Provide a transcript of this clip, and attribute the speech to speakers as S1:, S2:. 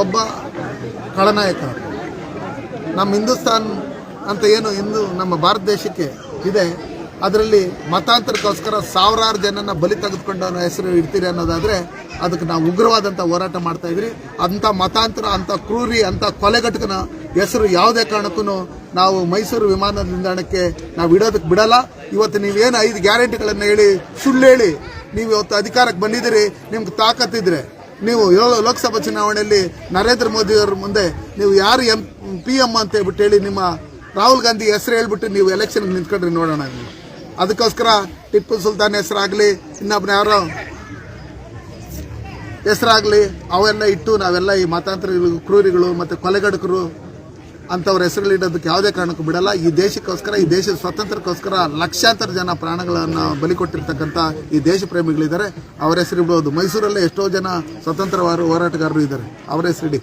S1: ಒಬ್ಬ ಖಳನಾಯಕ. ನಮ್ಮ ಹಿಂದೂಸ್ತಾನ್ ಅಂತ ಏನು ಇಂದು ನಮ್ಮ ಭಾರತ ದೇಶಕ್ಕೆ ಇದೆ, ಅದರಲ್ಲಿ ಮತಾಂತರಕ್ಕೋಸ್ಕರ ಸಾವಿರಾರು ಜನನ ಬಲಿ ತೆಗೆದುಕೊಂಡು ಹೆಸರು ಇಡ್ತೀರಿ ಅನ್ನೋದಾದರೆ ಅದಕ್ಕೆ ನಾವು ಉಗ್ರವಾದಂಥ ಹೋರಾಟ ಮಾಡ್ತಾ ಇದ್ರಿ. ಅಂಥ ಮತಾಂತರ, ಅಂಥ ಕ್ರೂರಿ, ಅಂಥ ಕೊಲೆಗಟ್ಟಕನ ಹೆಸರು ಯಾವುದೇ ಕಾರಣಕ್ಕೂ ನಾವು ಮೈಸೂರು ವಿಮಾನ ನಿಲ್ದಾಣಕ್ಕೆ ನಾವು ಇಡೋದಕ್ಕೆ ಬಿಡಲ್ಲ. ಇವತ್ತು ನೀವೇನು ಐದು ಗ್ಯಾರಂಟಿಗಳನ್ನು ಹೇಳಿ, ಸುಳ್ಳು ಹೇಳಿ, ನೀವು ಇವತ್ತು ಅಧಿಕಾರಕ್ಕೆ ಬಂದಿದ್ದೀರಿ, ನಿಮ್ಗೆ ತಾಕತ್ತಿದ್ರೆ ನೀವು ಏಳು ಲೋಕಸಭಾ ಚುನಾವಣೆಯಲ್ಲಿ ನರೇಂದ್ರ ಮೋದಿಯವ್ರ ಮುಂದೆ ನೀವು ಯಾರು ಎಂ ಪಿ ಎಂ ಅಂತ ಹೇಳ್ಬಿಟ್ಟು ಹೇಳಿ ನಿಮ್ಮ ರಾಹುಲ್ ಗಾಂಧಿ ಹೆಸರು ಹೇಳ್ಬಿಟ್ಟು ನೀವು ಎಲೆಕ್ಷನ್ಗೆ ನಿಂತ್ಕೊಂಡ್ರಿ ನೋಡೋಣ ನೀವು. ಅದಕ್ಕೋಸ್ಕರ ಟಿಪ್ಪು ಸುಲ್ತಾನ್ ಹೆಸರಾಗಲಿ ಇನ್ನೊಬ್ಬನ ಯಾರೋ ಹೆಸರಾಗಲಿ, ಅವೆಲ್ಲ ಇಟ್ಟು ನಾವೆಲ್ಲ ಈ ಮತಾಂತರಿಗಳು, ಕ್ರೂರಿಗಳು ಮತ್ತು ಕೊಲೆಗಡಕರು ಅಂಥವ್ರ ಹೆಸರುಗಳಿಡೋದಕ್ಕೆ ಯಾವುದೇ ಕಾರಣಕ್ಕೂ ಬಿಡಲ್ಲ. ಈ ದೇಶಕ್ಕೋಸ್ಕರ, ಈ ದೇಶದ ಸ್ವಾತಂತ್ರ್ಯಕ್ಕೋಸ್ಕರ ಲಕ್ಷಾಂತರ ಜನ ಪ್ರಾಣಗಳನ್ನು ಬಲಿ ಕೊಟ್ಟಿರ್ತಕ್ಕಂಥ ಈ ದೇಶ ಪ್ರೇಮಿಗಳಿದ್ದಾರೆ. ಅವರ ಹೆಸರು ಬಿಡೋದು ಮೈಸೂರಲ್ಲೇ ಎಷ್ಟೋ ಜನ ಸ್ವತಂತ್ರವಾರು ಹೋರಾಟಗಾರರು ಇದ್ದಾರೆ. ಅವರ ಹೆಸರಿಡಿ.